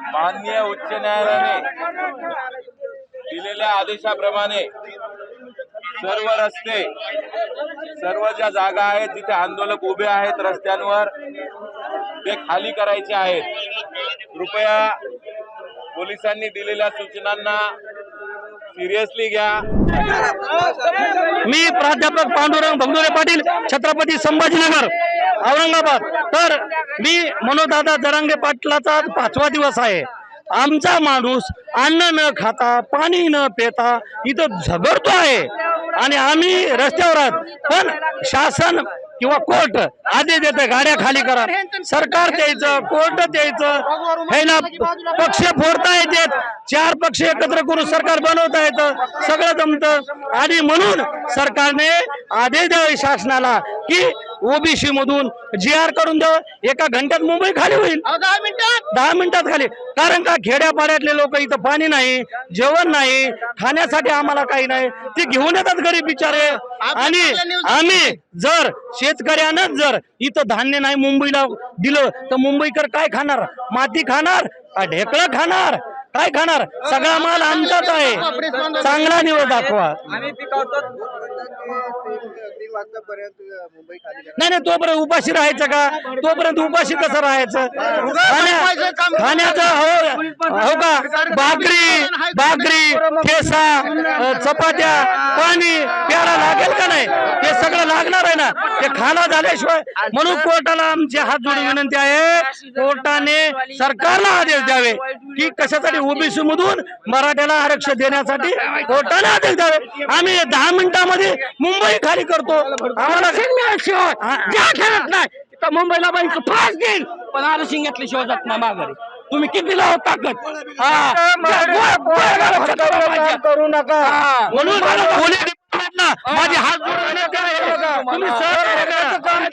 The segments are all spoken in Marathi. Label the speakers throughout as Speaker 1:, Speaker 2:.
Speaker 1: उच्च न्यायालयाने दिलेल्या आदेशाप्रमाणे सर्व रस्ते सर्व ज्या जागा आहेत तिथे आंदोलक उभे आहेत रस्त्यांवर ते खाली करायचे आहेत. कृपया पोलिसांनी दिलेल्या सूचनांना सिरियसली घ्या.
Speaker 2: मी प्राध्यापक पांडुरंग भगदुरे पाटील छत्रपती संभाजीनगर औरंगाबाद. तर मी मनोदादा जरांगे पाटलाचा पाचवा दिवस आहे. आमचा माणूस अन्न न खाता पाणी न पिता इथं झगडतो आहे. आणि आम्ही रस्त्यावर आहोत. पण शासन किंवा कोर्ट आदेश देत गाड्या खाली करा. सरकार द्यायचं कोर्ट द्यायचं. हे ना पक्ष फोडता येतात. चार पक्ष एकत्र करून सरकार बनवता येतं. सगळं जमतं. आणि म्हणून सरकारने आदेश द्यावे शासनाला की ओबीसी मधून जी आर करून द्यावं एका घंट्यात मुंबई खाली होईल. दहा मिनिटात खाली. कारण का खेड्यापाड्यातले लोक इथं पाणी नाही जेवण नाही खाण्यासाठी आम्हाला काही नाही. ते घेऊन येतात गरीब बिचारे. आणि आम्ही जर शेतकऱ्यानंच जर इथं धान्य नाही मुंबईला दिलं तर मुंबईकर काय खाणार? माती खाणार? का ढेकळं खाणार? काय खाणार? सगळा माल आमचाच आहे. चांगला निवड दाखवा. नाही नाही तोपर्यंत उपाशी राहायचं का? तोपर्यंत उपाशी कसं राहायचं? खाण्या- खाण्याचं हो हो का? भाकरी भाकरी ठेसा चपात्या पाणी प्यारा लागेल का नाही? ते सगळं लागणार आहे ना? ते खाणं झाल्याशिवाय म्हणून कोर्टाला आमची हात जोडून विनंती आहे. कोर्टाने सरकारला आदेश द्यावे की कशासाठी ओबीसी मधून मराठ्याला आरक्षण देण्यासाठी कोर्टाने आदेश द्यावे. आम्ही दहा मिनिटामध्ये मुंबई खाली करतो. आम्हाला ज्या खेळत नाही. तर मुंबईला बाई फास देईल पण आरक्षण घेतल्याशिवाय जात नाही माघारी. तुम्ही किती लावत ताकद? करू नका. म्हणून माझे हात जोडून. तुम्ही करा.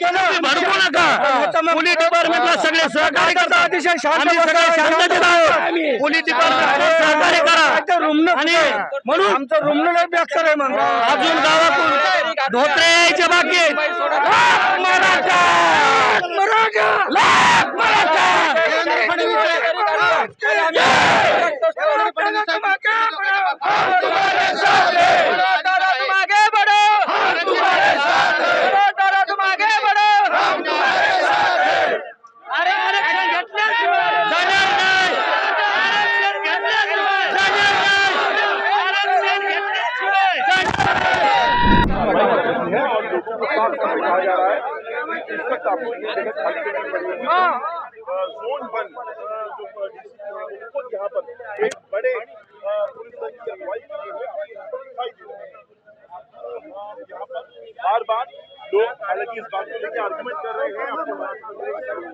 Speaker 2: तुम्ही भडकू नका. पोलीस डिपार्टमेंटला सगळे सहकार्य करतात. आम्ही सगळे शांततेत आहोत. पोलीस डिपार्टमेंटला सहकार्य करा. आणि म्हणून आमचं रुमन आहे मग. अजून गावातून धोत्रे यायचे बाकी
Speaker 3: कहा जा रहा है कि इस वक्त आपको ये जगह खाली करनी पड़ेगी जोन वन जो है, वो यहाँ पर एक बड़े अ, पुलिस बल की अगुवाई किए हुए आपको यहाँ पर दिखाई दे रहे हैं अ, यहाँ पर बार बार लोग हालाँकि इस बात को लेकर आर्गुमेंट कर रहे हैं अपने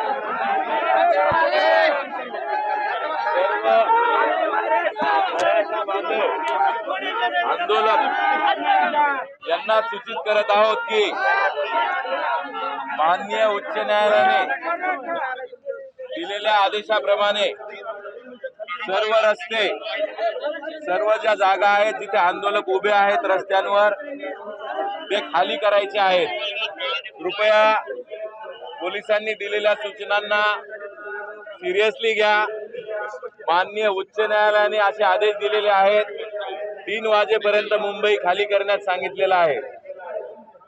Speaker 1: आंदोलक यांना सूचित करत आहोत की माननीय उच्च न्यायालयाने दिलेल्या आदेशाप्रमाणे सर्व रस्ते सर्व ज्या जागा आहेत तिथे आंदोलक उभे आहेत रस्त्यांवर ते खाली करायचे आहेत. कृपया पोलिसांनी दिलेल्या सूचनांना सिरियसली घ्या. माननीय उच्च न्यायालयाने असे आदेश दिलेले आहेत. तीन वाजेपर्यंत मुंबई खाली करण्यात सांगितलेलं आहे.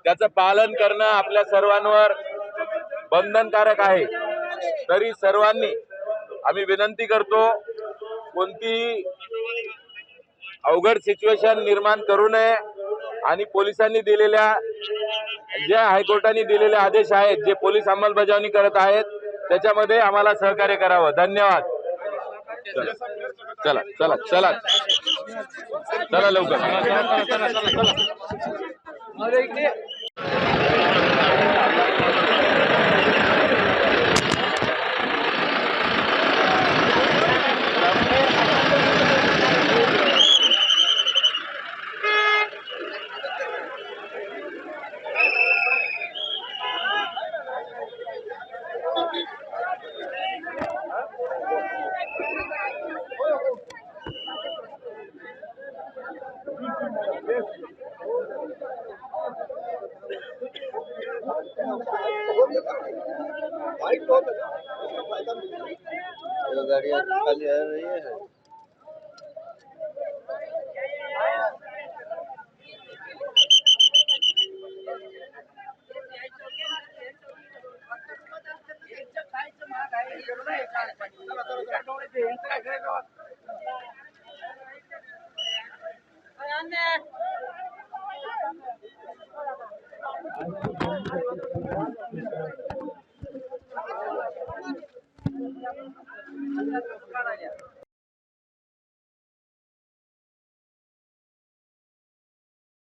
Speaker 1: त्याचं पालन करणं आपल्या सर्वांवर बंधनकारक आहे. तरी सर्वांनी आम्ही विनंती करतो कोणतीही अवघड सिच्युएशन निर्माण करू नये आणि पोलिसांनी दिलेल्या ज्या हायकोर्टाने दिलेले आदेश आहेत जे पोलीस अंमलबजावणी करत आहेत त्याच्यामध्ये आम्हाला सहकार्य करावं. धन्यवाद. चला चला चला. चला लवकर.
Speaker 4: उसका फायदा मिलता है जो गाड़ियाँ खाली आ रही है
Speaker 5: Anne.